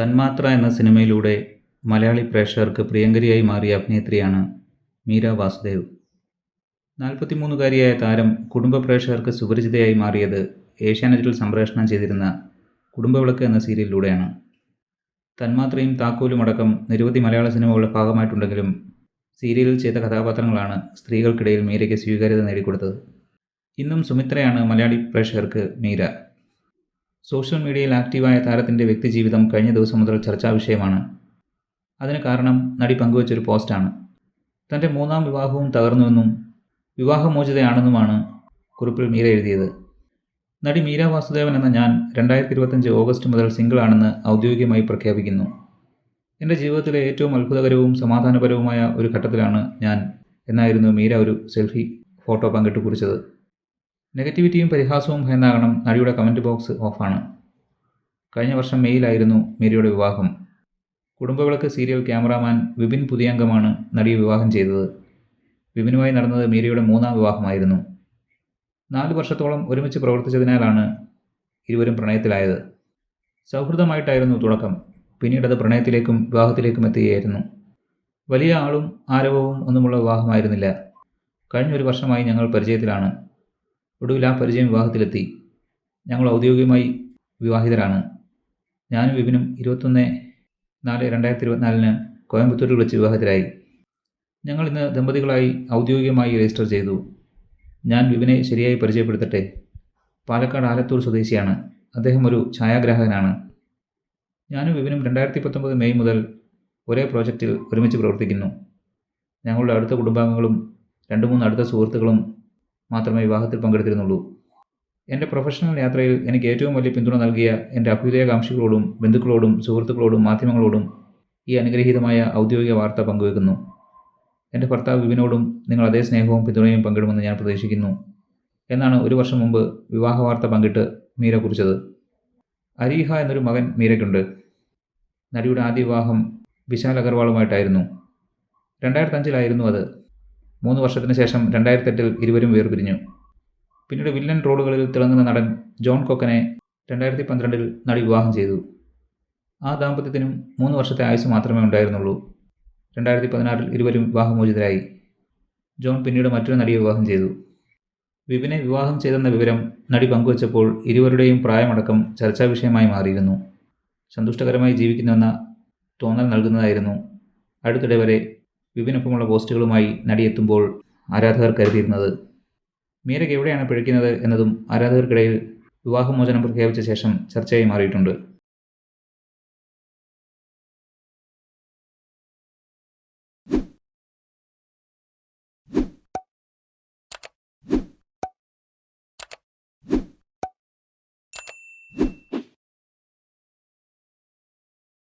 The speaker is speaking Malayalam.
തന്മാത്ര എന്ന സിനിമയിലൂടെ മലയാളി പ്രേക്ഷകർക്ക് പ്രിയങ്കരിയായി മാറിയ അഭിനേത്രിയാണ് മീര വാസുദേവ്. നാൽപ്പത്തിമൂന്നുകാരിയായ താരം കുടുംബ പ്രേക്ഷകർക്ക് സുപരിചിതയായി മാറിയത് ഏഷ്യാനെറ്റിൽ സംപ്രേഷണം ചെയ്തിരുന്ന കുടുംബവിളക്ക് എന്ന സീരിയലിലൂടെയാണ്. തന്മാത്രയും താക്കോലും അടക്കം നിരവധി മലയാള സിനിമകളുടെ ഭാഗമായിട്ടുണ്ടെങ്കിലും സീരിയലിൽ ചെയ്ത കഥാപാത്രങ്ങളാണ് സ്ത്രീകൾക്കിടയിൽ മീരയ്ക്ക് സ്വീകാര്യത നേടിക്കൊടുത്തത്. ഇന്നും സുമിത്രയാണ് മലയാളി പ്രേക്ഷകർക്ക് മീര. സോഷ്യൽ മീഡിയയിൽ ആക്റ്റീവായ താരത്തിന്റെ വ്യക്തിജീവിതം കഴിഞ്ഞ ദിവസം മുതൽ ചർച്ചാ വിഷയമാണ്. അതിന് കാരണം നടി പങ്കുവച്ചൊരു പോസ്റ്റാണ്. തന്റെ മൂന്നാം വിവാഹവും തകർന്നുവെന്നും വിവാഹമോചിതയാണെന്നുമാണ് കുറിപ്പിൽ മീര എഴുതിയത്. നടി മീര വാസുദേവൻ എന്ന ഞാൻ രണ്ടായിരത്തി ഇരുപത്തഞ്ച് ഓഗസ്റ്റ് മുതൽ സിംഗിളാണെന്ന് ഔദ്യോഗികമായി പ്രഖ്യാപിക്കുന്നു. എന്റെ ജീവിതത്തിലെ ഏറ്റവും അത്ഭുതകരവും സമാധാനപരവുമായ ഒരു ഘട്ടത്തിലാണ് ഞാൻ എന്നായിരുന്നു മീര ഒരു സെൽഫി ഫോട്ടോ പങ്കിട്ട് കുറിച്ചത്. നെഗറ്റിവിറ്റിയും പരിഹാസവും ഭയന്നാകണം നടിയുടെ കമന്റ് ബോക്സ് ഓഫാണ് കഴിഞ്ഞ വർഷം മെയ്യിലായിരുന്നു മേരിയുടെ വിവാഹം. കുടുംബവിളക്ക് സീരിയൽ ക്യാമറാമാൻ വിപിൻ പുതിയംഗമാണ് നടിയെ വിവാഹം ചെയ്തത്. വിപിനുമായി നടന്നത് മേരിയുടെ മൂന്നാം വിവാഹമായിരുന്നു. നാല് വർഷത്തോളം ഒരുമിച്ച് പ്രവർത്തിച്ചതിനാലാണ് ഇരുവരും പ്രണയത്തിലായത്. സൗഹൃദമായിട്ടായിരുന്നു തുടക്കം. പിന്നീടത് പ്രണയത്തിലേക്കും വിവാഹത്തിലേക്കും എത്തുകയായിരുന്നു. വലിയ ആളും ആരവവും ഒന്നുമുള്ള വിവാഹമായിരുന്നില്ല. കഴിഞ്ഞൊരു വർഷമായി ഞങ്ങൾ പരിചയത്തിലാണ്. ഒടുവിൽ ആ പരിചയം വിവാഹത്തിലെത്തി. ഞങ്ങൾ ഔദ്യോഗികമായി വിവാഹിതരാണ്. ഞാനും വിപിനും ഇരുപത്തൊന്ന് നാല് രണ്ടായിരത്തി ഇരുപത്തിനാലിന് കോയമ്പത്തൂരിൽ വെച്ച് വിവാഹിതരായി. ഞങ്ങൾ ഇന്ന് ദമ്പതികളായി ഔദ്യോഗികമായി രജിസ്റ്റർ ചെയ്തു. ഞാൻ വിപിനെ ശരിയായി പരിചയപ്പെടുത്തട്ടെ. പാലക്കാട് ആലത്തൂർ സ്വദേശിയാണ്. അദ്ദേഹം ഒരു ഛായാഗ്രാഹകനാണ്. ഞാനും വിപിനും രണ്ടായിരത്തി പത്തൊമ്പത് മെയ് മുതൽ ഒരേ പ്രോജക്റ്റിൽ ഒരുമിച്ച് പ്രവർത്തിക്കുന്നു. ഞങ്ങളുടെ അടുത്ത കുടുംബാംഗങ്ങളും രണ്ട് മൂന്ന് അടുത്ത സുഹൃത്തുക്കളും മാത്രമേ വിവാഹത്തിൽ പങ്കെടുത്തിരുന്നുള്ളൂ. എന്റെ പ്രൊഫഷണൽ യാത്രയിൽ എനിക്ക് ഏറ്റവും വലിയ പിന്തുണ നൽകിയ എന്റെ അഭ്യുദയകാംക്ഷികളോടും ബന്ധുക്കളോടും സുഹൃത്തുക്കളോടും മാധ്യമങ്ങളോടും ഈ അനുഗ്രഹീതമായ ഔദ്യോഗിക വാർത്ത പങ്കുവെക്കുന്നു. എന്റെ ഭർത്താവ് വിപിനോടും നിങ്ങൾ അതേ സ്നേഹവും പിന്തുണയും പങ്കിടുമെന്ന് ഞാൻ പ്രതീക്ഷിക്കുന്നു. എന്നാണ് ഒരു വർഷം മുമ്പ് വിവാഹ വാർത്ത പങ്കിട്ട് മീര കുറിച്ചത്. അരീഹ എന്നൊരു മകൻ മീരയ്ക്കുണ്ട്. നടിയുടെ ആദ്യ വിവാഹം വിശാൽ അഗർവാളുമായിട്ടായിരുന്നു. രണ്ടായിരത്തഞ്ചിലായിരുന്നു അത്. മൂന്ന് വർഷത്തിന് ശേഷം രണ്ടായിരത്തെട്ടിൽ ഇരുവരും വേർപിരിഞ്ഞു. പിന്നീട് വില്ലൻ റോളുകളിൽ തിളങ്ങുന്ന നടൻ ജോൺ കൊക്കനെ രണ്ടായിരത്തി പന്ത്രണ്ടിൽ നടി വിവാഹം ചെയ്തു. ആ ദാമ്പത്യത്തിനും മൂന്ന് വർഷത്തെ ആയുസ് മാത്രമേ ഉണ്ടായിരുന്നുള്ളൂ. രണ്ടായിരത്തി പതിനാറിൽ ഇരുവരും വിവാഹമോചിതരായി. ജോൺ പിന്നീട് മറ്റൊരു നടിയെ വിവാഹം ചെയ്തു. വിപിനെ വിവാഹം ചെയ്തെന്ന വിവരം നടി പങ്കുവച്ചപ്പോൾ ഇരുവരുടെയും പ്രായമടക്കം ചർച്ചാ വിഷയമായി മാറിയിരുന്നു. സന്തുഷ്ടകരമായി ജീവിക്കുന്നുവെന്ന തോന്നൽ നൽകുന്നതായിരുന്നു. അടുത്തിടെ വരെ വിപിനൊപ്പമുള്ള പോസ്റ്റുകളുമായി നടിയെത്തുമ്പോൾ ആരാധകർ കരുതിയിരുന്നത്? മീരയ്ക്ക് എവിടെയാണ് പിഴയ്ക്കുന്നത് എന്നതും ആരാധകർക്കിടയിൽ വിവാഹമോചനം പ്രഖ്യാപിച്ച ശേഷം ചർച്ചയായി മാറിയിട്ടുണ്ട്.